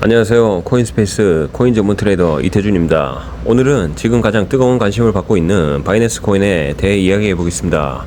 안녕하세요. 코인스페이스 코인 전문 트레이더 이태준입니다. 오늘은 지금 가장 뜨거운 관심을 받고 있는 바이낸스 코인에 대해 이야기해 보겠습니다.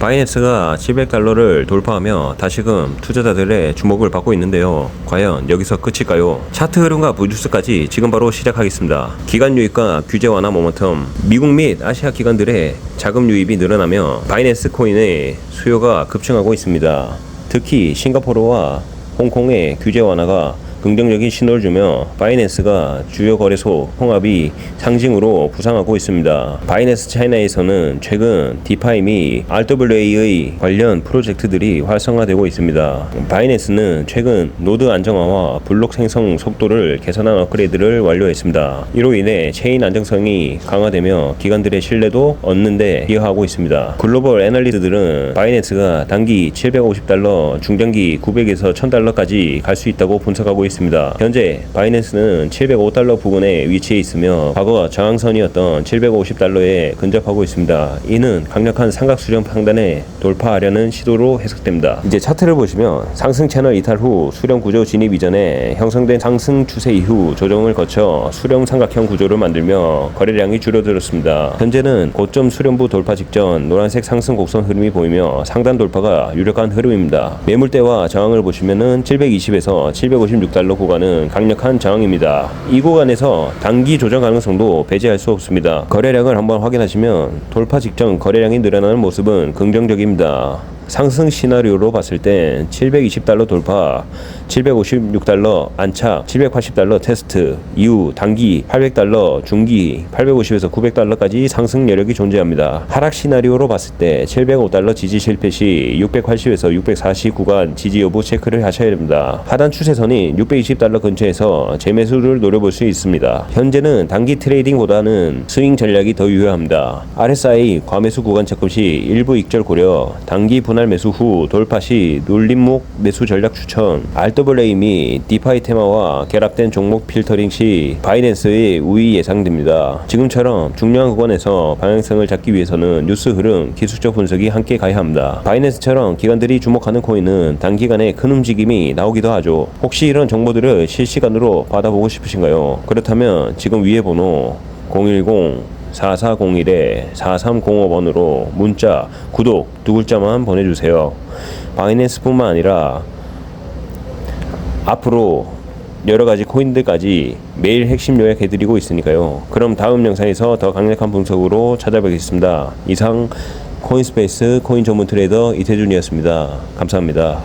바이낸스가 700달러를 돌파하며 다시금 투자자들의 주목을 받고 있는데요. 과연 여기서 끝일까요? 차트 흐름과 부주스까지 지금 바로 시작하겠습니다. 기관 유입과 규제 완화 모멘텀, 미국 및 아시아 기관들의 자금 유입이 늘어나며 바이낸스 코인의 수요가 급증하고 있습니다. 특히 싱가포르와 홍콩의 규제 완화가 긍정적인 신호를 주며 바이낸스가 주요 거래소 통합이 상징으로 부상하고 있습니다. 바이낸스 차이나에서는 최근 디파이 및 RWA의 관련 프로젝트들이 활성화되고 있습니다. 바이낸스는 최근 노드 안정화와 블록 생성 속도를 개선한 업그레이드를 완료했습니다. 이로 인해 체인 안정성이 강화되며 기관들의 신뢰도 얻는데 기여하고 있습니다. 글로벌 애널리스트들은 바이낸스가 단기 750달러, 중장기 900에서 1000달러까지 갈 수 있다고 분석하고 있습니다. 현재 바이낸스는 705달러 부근에 위치해 있으며 과거 저항선이었던 750달러에 근접하고 있습니다. 이는 강력한 삼각 수렴 판단에 돌파하려는 시도로 해석됩니다. 이제 차트를 보시면 상승 채널 이탈 후 수렴 구조 진입 이전에 형성된 상승 추세 이후 조정을 거쳐 수렴 삼각형 구조를 만들며 거래량이 줄어들었습니다. 현재는 고점 수렴부 돌파 직전 노란색 상승 곡선 흐름이 보이며 상단 돌파가 유력한 흐름입니다. 매물대와 저항을 보시면은 720에서 756달러 구간은 강력한 저항입니다. 이 구간에서 단기 조정 가능성도 배제할 수 없습니다. 거래량을 한번 확인하시면 돌파 직전 거래량이 늘어나는 모습은 긍정적입니다. 상승 시나리오로 봤을 땐 720달러 돌파, 756달러 안착, 780달러 테스트, 이후 단기 800달러, 중기 850에서 900달러까지 상승 여력이 존재합니다. 하락 시나리오로 봤을 때 705달러 지지 실패 시 680에서 640 구간 지지 여부 체크를 하셔야 됩니다. 하단 추세선인 620달러 근처에서 재매수를 노려볼 수 있습니다. 현재는 단기 트레이딩보다는 스윙 전략이 더 유효합니다. RSI 과매수 구간 접근 시 일부 익절 고려, 단기 분할 매수 후 돌파 시 눌림목 매수 전략 추천, RWA 및 디파이 테마와 결합된 종목 필터링 시 바이낸스의 우위 예상됩니다. 지금처럼 중요한 구간에서 방향성을 잡기 위해서는 뉴스 흐름, 기술적 분석이 함께 가야 합니다. 바이낸스처럼 기관들이 주목하는 코인은 단기간에 큰 움직임이 나오기도 하죠. 혹시 이런 정보들을 실시간으로 받아보고 싶으신가요? 그렇다면 지금 위에 번호 010 4401-4305번으로 문자, 구독 두 글자만 보내주세요. 바이낸스뿐만 아니라 앞으로 여러 가지 코인들까지 매일 핵심 요약해드리고 있으니까요. 그럼 다음 영상에서 더 강력한 분석으로 찾아뵙겠습니다. 이상 코인스페이스 코인 전문 트레이더 이태준이었습니다. 감사합니다.